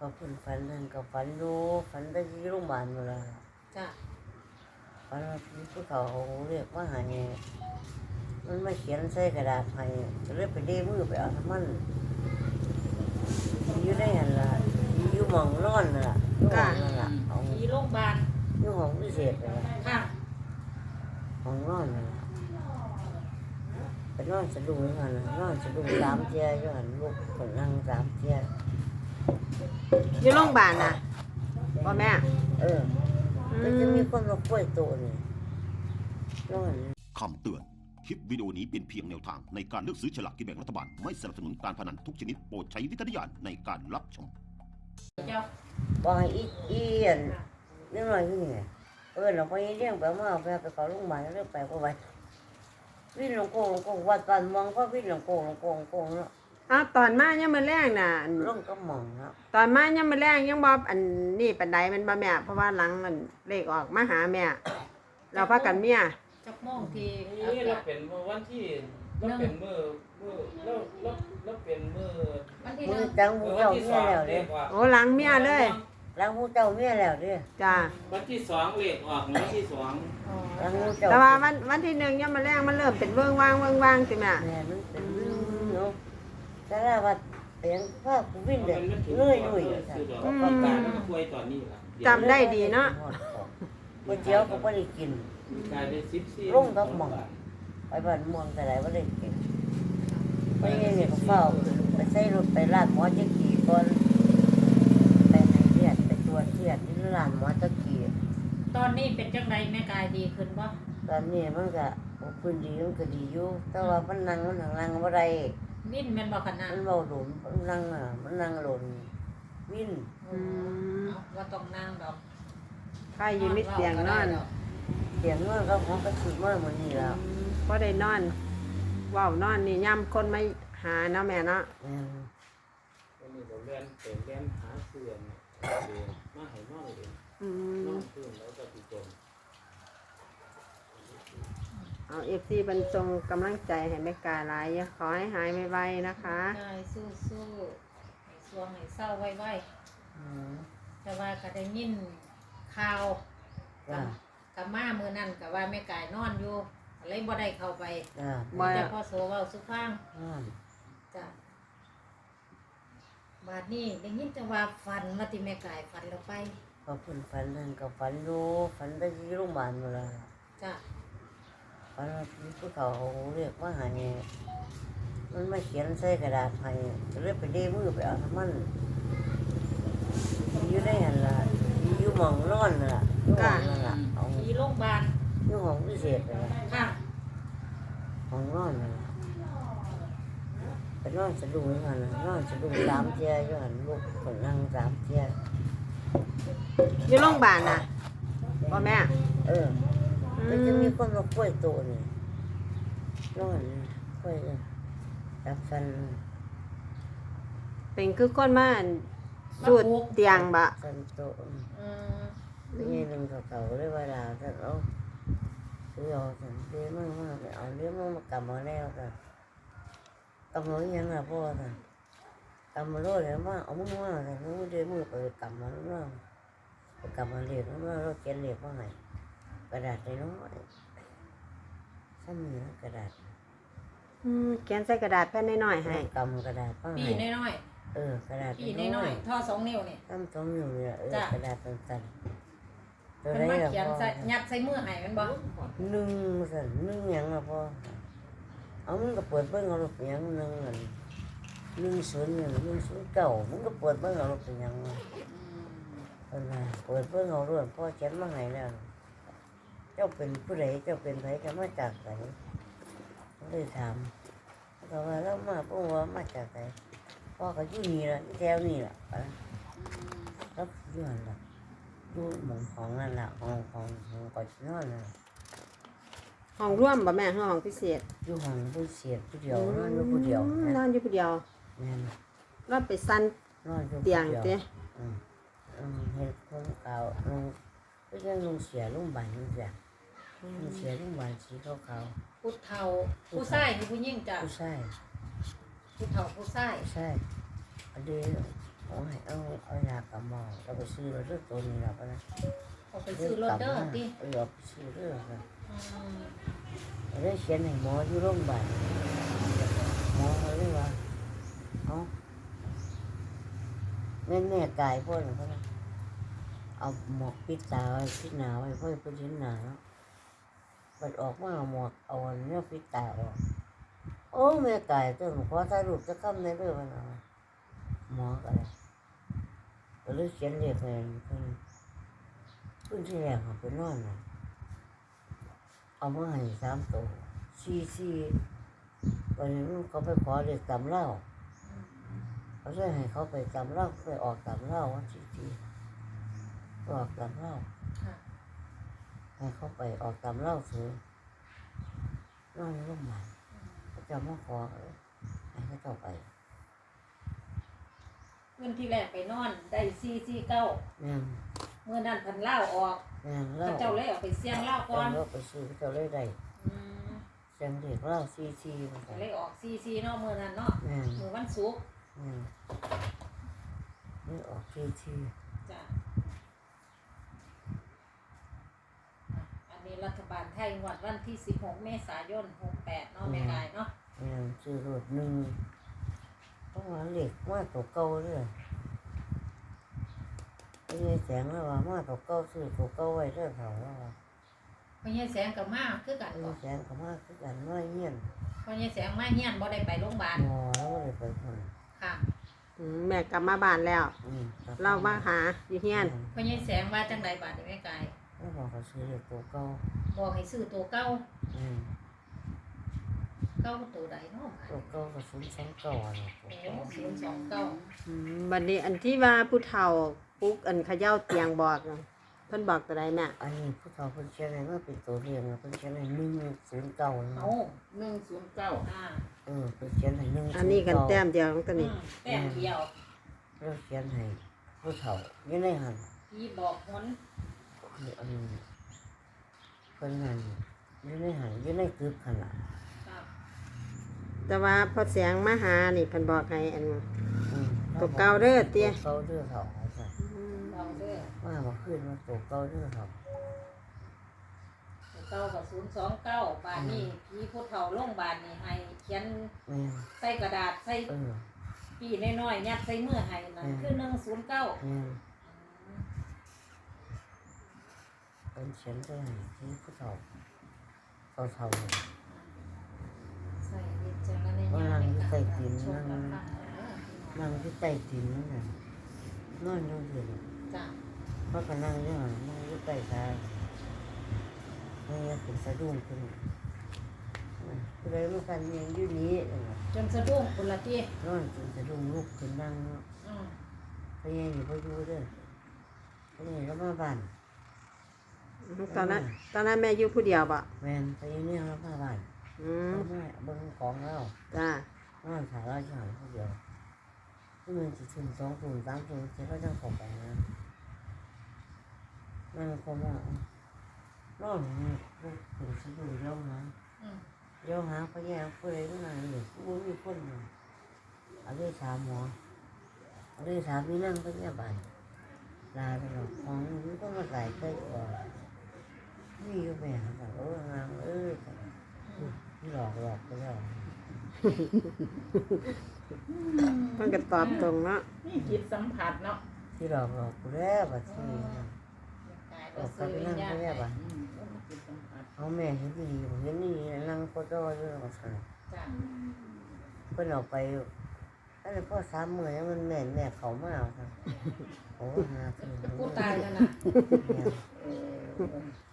พอเพิ่นฝันนั่นก็ฝันอยู่ฝันได้ที่โรงพยาบาลหมดและจ้ะฝันว่ามีผู้เขาเอาเรียกว่าหาเนี่ยมันมาเขียนใส่กระดาษให้ก็เลยไปเด้มือไปเอาน้ำมันอยู่ได้หันละอยู่หมองนอนนั่นล่ะอยู่หม้องนั่นล่ะเอาที่โรงพยาบาลอยู่ห้องพิเศษนั่นล่ะค่ะห้องนอนนั่นล่ะไปนอนสะดุ้งอยู่หันน่ะนอนสะดุ้งสามเที่ยอยู่หันลูกคนนั่งสามเที่ย อยู่โรงพยาบาลน่ะพ่อแม่เอออืมันจะมมีคนมาป่วยตัวนี่นอนคำเตือน คลิปวิดีโอนี้เป็นเพียงแนวทางในการเลือกซื้อฉลากกินแบ่งรัฐบาล ไม่สนับสนุนการพนันทุกชนิดโปรดใช้วิจารณญาณในการรับชมเจ้าบอกให้อีอีอันนิดหน่อยคือไงเออเราไปเลี้ยงไปมาเอาไปไปเขาโรงพยาบาลแล้วไปก็ไปวิ่งลงโกงลงโกงวัดบ้านมองก็วิ่งลงโกงลงโกงลงโกงเนาะ อ้าวตอนมายังมื้อแรกน่ะ ลงก็มองเนาะตอนมายังมื้อแรกยังบ่อันนี้ปานใดแมันบ่แม่ เพราะว่าหลังมันเลขออกมาหาแม่ เราพากันเมียจักโมงที่นี่เราเป็นเมื่อวันที่เราเป็นมือมือเราเราเราเป็นมือวันที่หมืนึ่องจังหูเมื่อวัเจ้านที่เมีสยองแล้วเลเด้ขออกโอ้หลังเมียเลยล้างหูเจ้าเมียแล้วเด้จ้าวันที่สองเลขออกวันที่สองอ๋อล้างหูเจ้าแต่ว่าวันวันที่หนึ่งยังมื้อแรกมันเริ่มเป็นเวิงว่างเวิงว่างสิแม่แม่มันเป็นเนาะ แต่ละว่าเสียงภาควิ่งมัเด็กนมันถึงเลื่อยลุยคือดอกอืมประกาศมันป่วยตอนนี้ล่ะจำได้ดีเนาะก๋วยเตี๋ยวก็ไม่ได้กินกลายเป็นสิบสี่รุ่งก็หม่องไปบ้านม่วงแต่ไหนว่าได้กินไปเนี่ยก็เฝ้าไปใช้รถไปลาดหมอจะกี่ก่อนไปในเลือดไปตรวจเลือดที่ลาดหมอจะกี่ตอนนี้เป็นจังไดแม่กายดีขึ้นบ่ตอนนี้มันก็พื้นดีมันก็ดีอยู่แต่ว่ามันนั่งมันนั่งนั่งบ่ได้ วิ่นแม่นบ่ขนาดมันเบาหลุมมันนั่งอะมันนั่งหล่นวิ่นอืมเอาว่าต้องนั่งดอกใครอยู่มิดเตียงนอนเสียงมันก็ของก็สุดมากมันนี่แล้วบ่ได้นอนเว้านอนนี่ย่ำคนไม่หาเนาะแม่เนาะแม่นวันนี้เราเล่นเป็นเล่นหาเสื่อมมาให้นอนเลยอืนมอนตื่นแล้ว ก็ติดจมเอา FC บรรจงกำลังใจให้แม่กาหลายอย่าขอให้หายไวๆนะคะกายสู้สู้ๆให้สวงให้เศร้าไว้ไว้อืมแต่ว่าก็ได้ยินข่าวจ้ากับมามือนั่นกับว่าแม่กายนอนอยู่เลยบ่ได้เข้าไปจ้าบ่ แต่พ่อโสเว้าสุฟังอ่าจ้ะบาดนี้ได้ยินจังว่าฝันว่าที่แม่กายฝันแล้วไปพอเพิ่นฝันนั่นก็ฝันอยู่ฝันได้ที่โรงพยาบาลหมดและจ้ะ ฝันว่ามีผู้เขาเอาเรียกว่าหาเนี่ยมันมาเขียนใส่กระดาษให้ก็เลยไปเด้มือไปเอาน้ำมันอยู่ได้หันละอยู่หมองนอนนั่นล่ะอยู่ห้องนั่นล่ะเอาที่โรงพยาบาลอยู่ห้องพิเศษนั่นล่ะค่ะห้องนอนนั่นล่ะไปนอนสะดุ้งอยู่หันน่ะนอนสะดุ้งสามเที่ยอยู่หันลูกคนนั่งสามเที่ยอยู่โรงพยาบาลน่ะพ่อแม่ เอออื มันจะมมีคนมาป่วยตัวนี่นอนป่วยเลยจับฟันเป็นคือคนมาสูดเตียงบะฟันโตอืมไม่ใช่หนึ่งเก่าๆเลยว่าดาวท่านเอาซื้อเอาสันเลี้ยงมากมากไปเอาเลี้ยงมากมากำมาแล้วกันกำมาอยังล่ะพ่อท่านกำมาโลดแล้วมาเอามือมาท่านมือเดียวมือไปกำมาแล้วมาไปกำมาเรียกแล้วมาเราเขียนเรียกว่าไง กระดาษน้อยๆซ้ำนี่นะกระดาษอืมเขียนใส่กระดาษแผ่นน้อยๆให้กำกระดาษว่าปีไงน้อยเออกระดาษๆปีน้อยๆท่อสองนิ้วนี่ตั้มตรงอยู่เนี่ยเออจ้ะ กระดาษสั้นๆตัวมันไรมาล่ะเขียนพ่อใส่ยัดใส่มือให้มันบ่หนึ่งสั่นหนึ่งหยังล่ะพ่อเอามึงก็เปิดเบิ้งเอาลูกเป็นหยังหนึ่งอันหนึ่งศูนย์หนึ่งหนึ่งศูนย์เก่ามึงก็เปิดเบิ้งเอาลูกเป็นหยังวะเออนะเปิดเบิ้งเอาด้วยพ่อเขียนมาให้แล้วเจ้าเป็นผู้ใดเจ้าเป็นไผจะมาจากไหนเลยถามก็ว่าแล้วมาพวกว่ามาจากไหนพ่อก็อยู่นี่ละอยู่แถวนี่ละไปแล้วอยู่หันละอยู่หมองของนั่นละห้องของของก่อนสินอนน่ะห้องร่วมบ่แม่ห้องพิเศษอยู่ห้องผู้เสียผู้เดียวนอนอยู่ผู้เดียวอืมนนะอนอยู่ผู้เดียวแม่นเราไปสั่นนอนอยู่ผู้เตียงเดียวเต้อืมอืมเห็นคนเก่าลุงก็ยังลุงเสียลุงบานลุงเสี ยลุงเสียลุงบานสีขาวผู้เฒ่าผู้ชายหรือผู้หญิงจ้ะๆผู้ชายผู้เฒ่าผู้ชายใช่อันนี้เอาให้เอาเอายากระหมอเราไปซื้อเราเลือกตัวนี้เราก็นะเอาไปซื้อรถเด้อติเออเอาไปซื้อเรื่องนะ อืมเราได้เขียนให้หมออยู่โรงพยาบาลหมอเขาเรียกว่าเอาแม่แม่กายพ่อหนูเขานะเอาหมอกปิดตาไว้ปิดหนาไว้เพื่อเพื่อเห็นหนาเนาะ มันออกมาเอหมอกเอาอันเนี้ยปิดตาออก โอ้แม่ไกายตัวหนูขอถ่ายรูปจะคำในเรื่องมันเอาหมอก็เลยก็เลยเขียนเรียกให้เพิ่นเพิ่นที่แรกเขาไปนอนนะเอามาให้สามตัวสี่สี่วันนี้มันเขาไปขอเด็กตำเหล้าเขาจะให้เขาไปตำเหล้าไปออกตำเหล้าวันสี่สี่ออกตำเหล้า ให้เขาไปออกตำเหล้าซื้อนอนร่มหมายเขาจะมาขอเลยให้เขาเจ้าไปเมื่อที่แรกไปนอนได้449แม่นเมื่อนั้นเพันเล่าออกแม่นพเหล้าระเจ้าเลยเอาไปเสี่ยงเล่าก่อน เจ้าไปซื้อเขาเจ้าเลยได้อืมเสียงเด็กเหล้าสี่สี่มาก็ใส่เลยออก44เนาะมื้อนั้นเนาะแม่นมื้อวันศุกร์แม่นนี่ออกสี่สี่จ้ะ อันนี้รัฐบาลไทยงวดวันที่ 16 เมษายน 68 เนาะแม่กายเนาะแม่นซื้อรถหนึ่งเพราะว่าเหล็กมาตัวเก่าเลยไอ้ยายแสงแล้วว่ามาตัวเก่าซื้อตัวเก่าไว้เด้อเขาแล้วว่าพ่อใหญ่แสงก็มาคือกันไอ้บ่ยายแสงก็มาคือกันน้อยเงี้ยนพ่อใหญ่แสงมาเฮียนบ่ได้ไปโรงพยาบาลหมอแล้วก็เลยไปคนค่ะอืมแม่กลับมาบ้านแล้ว อืมครับเรามาหาอยู่เฮียนพ่อใหญ่แสงว่าจังไดบาดนี้แม่กาย แล้วบอกเขาซื้อเหล็กตัวเก่าบอกให้ซื้อตัวเก่าอืมเก่าตัวใดเนาะตัวเก่าก็ซุ้มสองเก่าอะตัวโอ้เก่าศูนย์สองเก้าอืมบัดนี้อันที่ว่าผู้เฒ่าปลุกอันเขย่าเตียงบอกน่ะเพิ่นบอกตัวใดแม่อันนี้ผู้เฒ่าเพิ่นเชียร์อะไรมาเป็นตัวเรียงนะเพิ่นเชียร์อะไรหนึ่งศูนย์เก่านะเอาหนึ่งศูนย์เก้าอ่าเออเพิ่นเชียร์อะไรหนึ่งอันนี้กันแต้มเดียวของตัวอืนี้มแต้มเดียวเราเชียร์ให้ผู้เฒ่าอยังไงหันพี่บอกหนคื ออันนี้เพิ่นนั่นอยังไงหันอยังไงกึบขนาดครับแต่ว่าพอแสงมาหานี่เพิ่นบอกให้อันอืมตัวเก่าเด้อเตี้ยตัวเก่าเด้อเขาเขาใส่เราเด้อว่ามาขึ้นมาตัวเก่าเด้อเขาตัวเก้ากับศูนย์สองเก้าบาทนี่พี่ผู้เฒ่าโรงพยาบาลนี่ให้เขียนแม่นใส่กระดาษใส่เออปีน้อยๆยัดใส่มือให้นั่นอืมคือหนึ่งศูนย์เก้าแม่น เป็นเชียร์ได้ที่ผู้เฒ่าเขาเฒ่าเนี่ยใส่วิจารณญาณในการรับชมรับฟังนั่งที่ใต้ดินนั่นน่ะนอนอยู่เดียวจ้ะเพราะก็นั่งอยู่หันนั่งอยู่ใต้ทางนี่ยเป็นสะดุ้งขึ้นเลยมันกันยังอยู่นี้จนสะดุ้งคนละที่นอนจนสะดุ้งลุกขึ้นนั่งเนาะพยายามอยู่พอยู่เด้อพยายามก็มาบ้าน ตอนนั้นตอนนั้นแม่อยู่ผู้เดียวบ่แมนพยายามเนี่ยมาบ้านอืมเอามาเบิ่งของเราจ้านอนสาราเฉยผู้เดียวที่มันจะถึงสองตุ่มสามตุ่มเจ้าก็จะขอบไปนะนั่นก็ว่านอนนี่ก็ถึงสะดุ้งเลี้ยวหาอืมเลี้ยวหาพยายามผู้ใดผู้นั้นอยู่ผู้มีคนอยู่เอาเลยถามหมอเอาเลยถามนี่นั่งพยาบาลลาตลอดของมันก็มาใส่ใกล้ก่อน นี่อยู่แม่ครับเอองามเออหลอกหลอกไปแล้วเพิ่นก็ตอบตรงเนาะนี่จิตสัมผัสเนาะที่หลอกหลอกกูแล้วบัดนี้กายอก็อกกัซื้นอไปวินั่ญงญาณพยาบาลอืมจิตสัมผัสเอาแม่เห็นดีเห็นนี่นั่งก็จ้ออยู่แล้วก็สั่นจ้ะเพิ่นเอาไปอันนี้พ่อสามมือแล้วมันแม่นแม่เขามาเอาครับโอ้หาคือผู้ตายแล้วนะ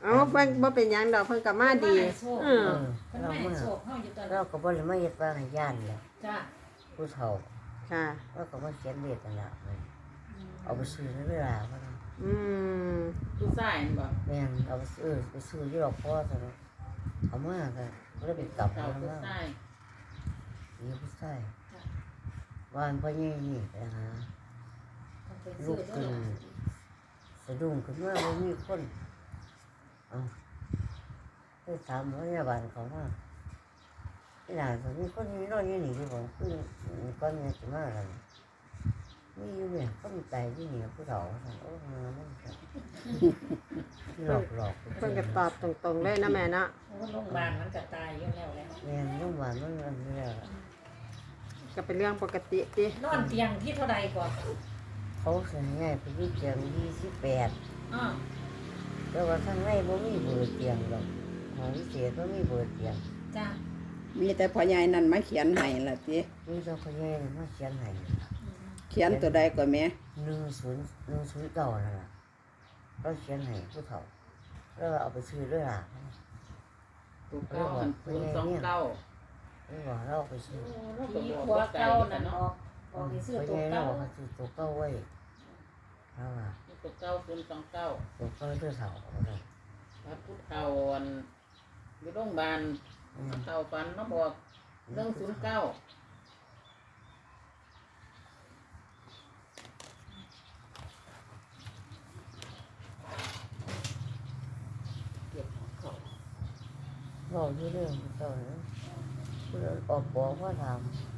เอ้าเพิ่นบ่เป็นหยังดอกเพิ่นก็มาดีเอเอออเพิ่นเราไม่ให้มาโชคเฮาอยู่ตอนเราก็บ่ได้มาเฮ็ดว่าให้ย่านแหล้วจ้ะผู้เฒ่าค่ะ เราก็มาเขียนเลขกันละเอาไปซื้อในเวลาว่าอืมผู้ชายนี่บ่แม่นเอาไปซื้อไปซื้อที่ดอกพ่อซะเนาะเอามาก็เลยไปกลับเจ้ามาผู้แล้วชายนี่ผู้ชายบ้านพ่อใหญ่นี่ไปหาต้องไปลูซื้อกเด้ขึ้อนสะดุ้งขึ้นมาไม่มีคน เอาไปถามพยาบาลเขาว่าที่หลานคนนี้คนนี้นอนอยู่นี่ที่บอกคือก้อนเนี้จะมากันมีอยู่เนี่ยก็มีตายที่เหนียวผู้เฒ่าสั่นโอ้เงามันสั่นหลอกหลอกเพิ่นก็ตอบตรงๆเลยนะแม่เนาะโอ้โรงพยาบาลมันก็ตายอยู่แล้วแหล้วแม่นโรงพยาบาลมันอันนี้แล้วล่ะก็เป็นเรื่องปกติตินอนเตียงที่เท่าใดก่อนเขาเสียง่ายไปที่เตียงยี่สิบแปดอ้อ แต่ว่าข้างในบ่มีเบอร์เตียงหรอกของพิเศษบ่มีเบอร์เตียงจ้ามีแต่พ่อใหญ่นั่นมาเขียนให้ล่ะติมีเจ้าพ่อใหญ่มาเขียนให้เขียนตัวใดก็แม่หนึ่งศูนย์หนึ่งศูนย์เก้านั่นล่ะเราเขียนให้ผู้เฒ่าแล้วเอาไปซื้อด้วยล่ะถูกต้องอันศูนย์สองเก้าหรือว่าเราเอาไปซื้อผีผัวเก่านั่นออกออกที่ซื้อพ่อตัวใหญ่เราเก่าเอาไปซื้อตัวเก้าไว้แล้วว่า ถูกเก้าศูนย์สองเก้าตัวเก้าเพื่อเฒ่าเอาไว้พระพุทธเจ้าอันอยู่โรงพยาบาลอืมเต่าฟันมาบอกเรื่องศูนย์เก้าบอกอยู่เรื่องผู้เฒ่านะผู้เฒ่าออกบอกว่าทำ